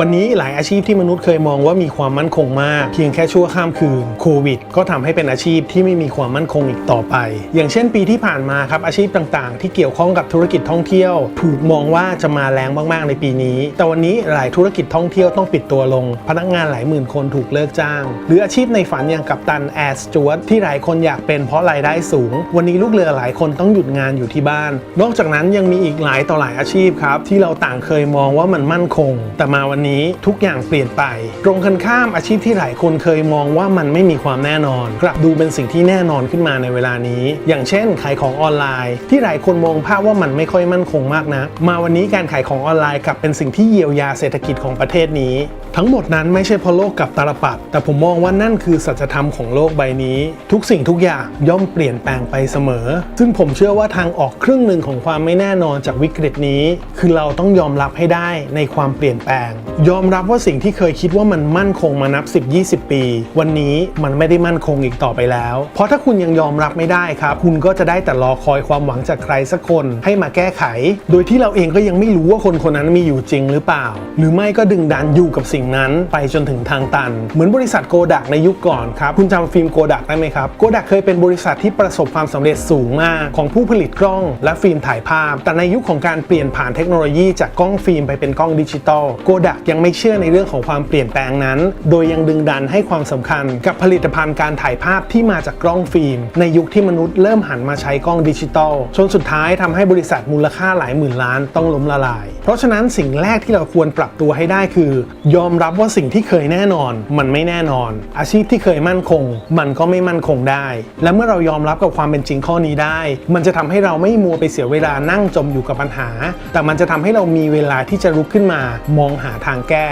วันนี้หลายอาชีพที่มนุษย์เคยมองว่ามีความมั่นคงมาก เพียงแค่ชั่วข้ามคืนโควิด ก็ทำให้เป็นอาชีพที่ไม่มีความมั่นคงอีกต่อไป อย่างเช่นปีที่ผ่านมาครับอาชีพต่างๆ ที่เกี่ยวข้องกับธุรกิจท่องเที่ยว ถูกมองว่าจะมาแรงมากๆในปีนี้ แต่วันนี้หลายธุรกิจท่องเที่ยวต้องปิดตัวลง พนักงานหลายหมื่นคนถูกเลิกจ้าง หรืออาชีพในฝันอย่างกัปตันแอร์สจวตที่หลายคนอยากเป็นเพราะรายได้สูง วันนี้ลูกเรือหลายคนต้องหยุดงานอยู่ที่บ้าน นอกจากนั้นยังมีอีกหลายต่อหลายอาชีพครับที่เราต่างเคยมองว่ามันมั่นคง แต่มาวันนี้ทุกอย่างเปลี่ยนไป ตรงกันข้ามอาชีพที่หลายคนเคยมองว่ามันไม่มีความแน่นอน กลับดูเป็นสิ่งที่แน่นอนขึ้นมาในเวลานี้ อย่างเช่น ขายของออนไลน์ ที่หลายคนมองภาพว่ามันไม่ค่อยมั่นคงมากนะ มาวันนี้การขายของออนไลน์กลับเป็นสิ่งที่เยียวยาเศรษฐกิจของประเทศนี้ ทั้งหมดนั้นไม่ใช่เพราะโลกกับตาลปัด แต่ผมมองว่านั่นคือสัจธรรมของโลกใบนี้ ทุกสิ่งทุกอย่างย่อมเปลี่ยนแปลงไปเสมอ ซึ่งผมเชื่อว่าทางออกครึ่งหนึ่งของความไม่แน่นอนจากวิกฤตนี้ คือเราต้องยอมรับให้ได้ในความเปลี่ยนแปลงยอมรับว่าสิ่งที่เคยคิดว่ามันมั่นคงมานับ 10-20 ปี วันนี้มันไม่ได้มั่นคงอีกต่อไปแล้ว เพราะถ้าคุณยังยอมรับไม่ได้ครับ คุณก็จะได้แต่รอคอยความหวังจากใครสักคนให้มาแก้ไข โดยที่เราเองก็ยังไม่รู้ว่าคนคนนั้นมีอยู่จริงหรือเปล่า หรือไม่ก็ดึงดันอยู่กับสิ่งนั้นไปจนถึงทางตัน เหมือนบริษัทโกดักในยุคก่อนครับ คุณจำฟิล์มโกดักได้ไหมครับโกดักเคยเป็นบริษัทที่ประสบความสำเร็จสูงมากของผู้ผลิตกล้อง และฟิล์มถ่ายภาพ แต่ในยุคของการเปลี่ยนผ่านเทคโนโลยีจากกล้องฟิล์มไปเป็นกล้องดิจิตอลโกดักยังไม่เชื่อในเรื่องของความเปลี่ยนแปลงนั้น โดยยังดึงดันให้ความสำคัญกับผลิตภัณฑ์การถ่ายภาพที่มาจากกล้องฟิล์ม ในยุคที่มนุษย์เริ่มหันมาใช้กล้องดิจิตอลจนสุดท้ายทำให้บริษัทมูลค่าหลายหมื่นล้านต้องล้มละลาย เพราะฉะนั้นสิ่งแรกที่เราควรปรับตัวให้ได้คือ ยอมรับว่าสิ่งที่เคยแน่นอน มันไม่แน่นอน อาชีพที่เคยมั่นคง มันก็ไม่มั่นคงได้ และเมื่อเรายอมรับกับความเป็นจริงข้อนี้ได้ มันจะทำให้เราไม่มัวไปเสียเวลานั่งจมอยู่กับปัญหา แต่มันจะทำให้เรามีเวลาที่จะลุกขึ้นมามองหาทางแก้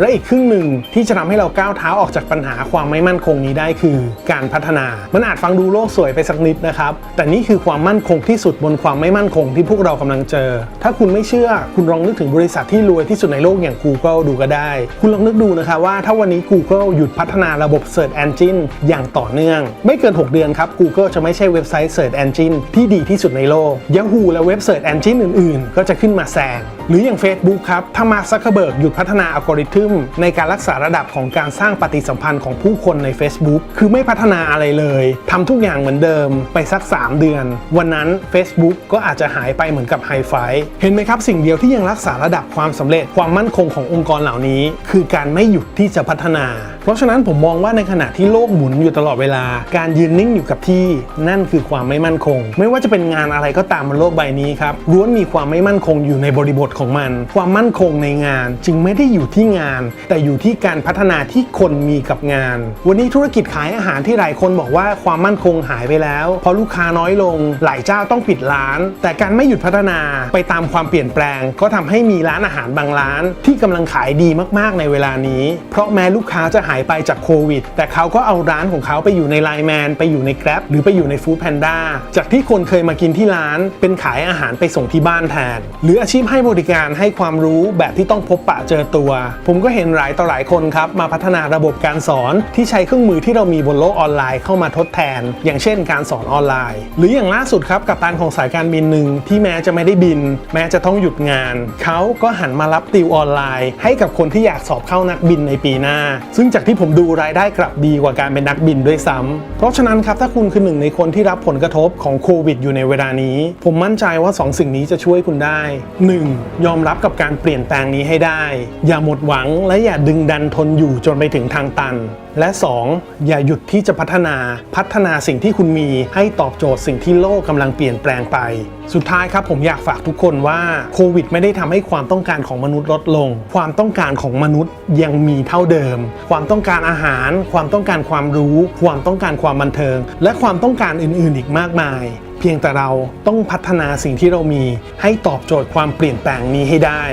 และอีกครึ่งหนึ่งที่จะทำให้เราก้าวเท้าออกจากปัญหาความไม่มั่นคงนี้ได้คือ การพัฒนา มันอาจฟังดูโลกสวยไปสักนิดนะครับ แต่นี่คือความมั่นคงที่สุดบนความไม่มั่นคงที่พวกเรากำลังเจอ ถ้าคุณไม่เชื่อคุณลองนึกถึงบริษัทที่รวยที่สุดในโลกอย่าง Google ดูก็ได้ คุณลองนึกดูนะคะว่าถ้าวันนี้ Google หยุดพัฒนาระบบ Search Engine อย่างต่อเนื่อง ไม่เกิน 6 เดือนครับ Google จะไม่ใช่เว็บไซต์ Search Engine ที่ดีที่สุดในโลก Yahoo และเว็บ Search Engine อื่น ๆ ก็จะขึ้นมาแซง หรืออย่าง Facebook ครับ ถ้ามาซักเคเบิร์กหยุดพัฒนาอัลกอริทึมในการรักษาระดับของการสร้างปฏิสัมพันธ์ของผู้คนใน Facebook คือไม่พัฒนาอะไรเลยทำทุกอย่างเหมือนเดิมไปสัก 3 เดือน วันนั้น Facebook ก็อาจจะหายไปเหมือนกับไฮไฟเห็นไหมครับ สิ่งเดียวที่ยังรักษาระดับความสำเร็จความมั่นคงขององค์กรเหล่านี้ คือการไม่หยุดที่จะพัฒนา เพราะฉะนั้นผมมองว่าในขณะที่โลกหมุนอยู่ตลอดเวลา การยืนนิ่งอยู่กับที่ นั่นคือความไม่มั่นคง ไม่ว่าจะเป็นงานอะไรก็ตามบนโลกใบนี้ครับล้วนมีความไม่มั่นคงอยู่ในบริบทของมัน ความมั่นคงในงานจึงไม่ได้อยู่ที่งาน แต่อยู่ที่การพัฒนาที่คนมีกับงาน วันนี้ธุรกิจขายอาหารที่หลายคนบอกว่าความมั่นคงหายไปแล้ว เพราะลูกค้าน้อยลงหลายเจ้าต้องปิดร้าน แต่การไม่หยุดพัฒนาไปตามความเปลี่ยนแปลง ก็ทำให้มีร้านอาหารบางร้าน ที่กำลังขายดีมากๆในเวลานี้ เพราะแม้ลูกค้าจะหายไปจากโควิด แต่เขาก็เอาร้านของเขาไปอยู่ในไลน์แมนไปอยู่ใน Grab หรือไปอยู่ใน Food Panda จากที่คนเคยมากินที่ร้าน เป็นขายอาหารไปส่งที่บ้านแทน หรืออาชีพให้บริการให้ความรู้แบบที่ต้องพบปะเจอตัว ผมก็เห็นหลายต่อหลายคนครับ มาพัฒนาระบบการสอนที่ใช้เครื่องมือที่เรามีบนโลกออนไลน์เข้ามาทดแทน อย่างเช่นการสอนออนไลน์ หรืออย่างล่าสุดครับกับตันของสายการบินหนึ่งที่แม้จะไม่ได้บิน แม้จะต้องหยุดงาน เขาก็หันมารับติวออนไลน์ ให้กับคนที่อยากสอบเข้านักบินในปีหน้า ซึ่งจากที่ผมดูรายได้กลับดีกว่าการเป็นนักบินด้วยซ้ำเพราะฉะนั้นครับถ้าคุณคือหนึ่งในคนที่รับผลกระทบของโควิดอยู่ในเวลานี้ ผมมั่นใจว่าสองสิ่งนี้จะช่วยคุณได้ 1. ยอมรับกับการเปลี่ยนแปลงนี้ให้ได้ อย่าหมดหวังและอย่าดึงดันทนอยู่จนไปถึงทางตัน และ 2. อย่าหยุดที่จะพัฒนา พัฒนาสิ่งที่คุณมีให้ตอบโจทย์สิ่งที่โลกกำลังเปลี่ยนแปลงไป สุดท้ายครับผมอยากฝากทุกคนว่าโควิดไม่ได้ทำให้ความต้องการของมนุษย์ลดลง ความต้องการของมนุษย์ยังมีเท่าเดิม ความต้องการอาหาร ความต้องการความรู้ ความต้องการความบันเทิง และความต้องการอื่น ๆ อีกมากมาย เพียงแต่เราต้องพัฒนาสิ่งที่เรามีให้ตอบโจทย์ความเปลี่ยนแปลงนี้ให้ได้